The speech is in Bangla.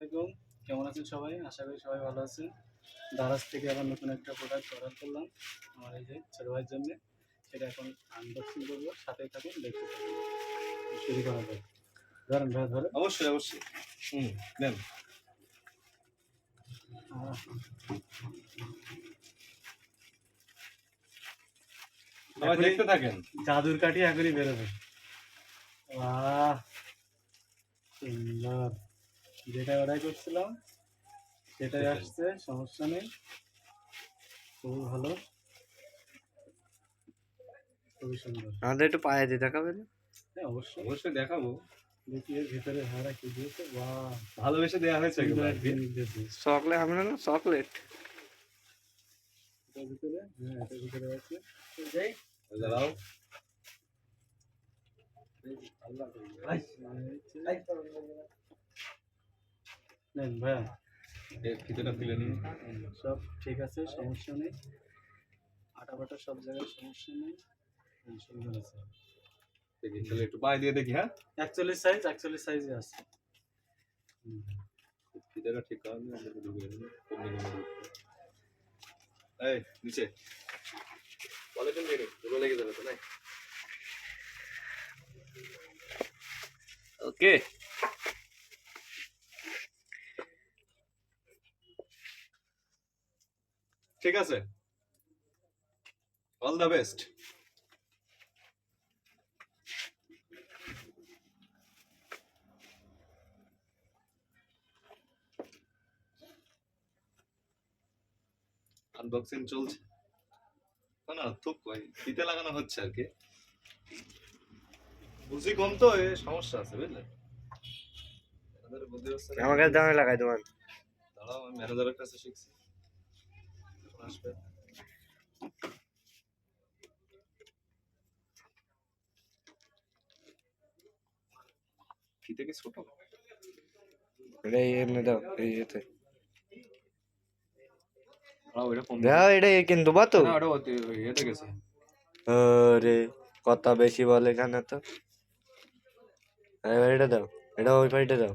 আসসালামাইকুম কেমন আছেন সবাই? আশা করি সবাই ভালো আছেন। দারাজ থেকে আবার নতুন একটা প্রোডাক্ট অর্ডার করলাম আমার এই যে ছোটো ভাইয়ের জন্য। সেটা এখন আনবক্সিং করব সাথে থাকুন দেখতে শুরু করা যাক। ধরেন ভাই ধরে অবশ্যই অবশ্যই। হুম দেন। দেখতে থাকেন। জাদুর কাঠি এখনই বেরোবে। বাহ! সুন্দর। যেটা অর্ডার করছিলাম সেটাই। আসছে সমস্যা নেই খুবই ভালো খুবই সুন্দর আমাদের একটু পায়ে দিয়ে দেখাবে হ্যাঁ অবশ্যই অবশ্যই দেখাবো দেখি এর ভিতরে হারা কি দিয়েছে বাহ ভালোবেসে দেওয়া হয়েছে চকলেট আমি না চকলেট এটার ভিতরে হ্যাঁ এটার ভিতরে আছে দাঁড়াও নেন ভাইয়া ভিতরটা খুলে নিন। সব ঠিক আছে সমস্যা নেই। আটা বাটা সব জায়গায় সমস্যা নেই। সুন্দর আছে। দেখি তাহলে একটু পায়ে দিয়ে দেখি হ্যাঁ? একচল্লিশ সাইজ একচল্লিশ সাইজে আছে। হুম। ঠিক করা নিয়ে আমরা ঢুকে দিকে এই নিচে। লেগে যাবে তো ওকে। ঠিক আছে? অল দ্য বেস্ট আনবক্সিং চলছে। না থুক কই ফিতে লাগানো হচ্ছে আর কি। বুঝি কম তো এ সমস্যা আছে বুঝলে। আমার কাছে দামে লাগাই তোমার। দাঁড়াও আমি ম্যানেজারের কাছে শিখছি। এখন আসবে। ফিতে কি ছোট? এই এমনি দাও এই যেতে দাঁড়াও এটা কিন্তু বা তো। আরে কথা বেশি বলে এখানে তো। এটা দাও এটা ওই পাইটা দাও।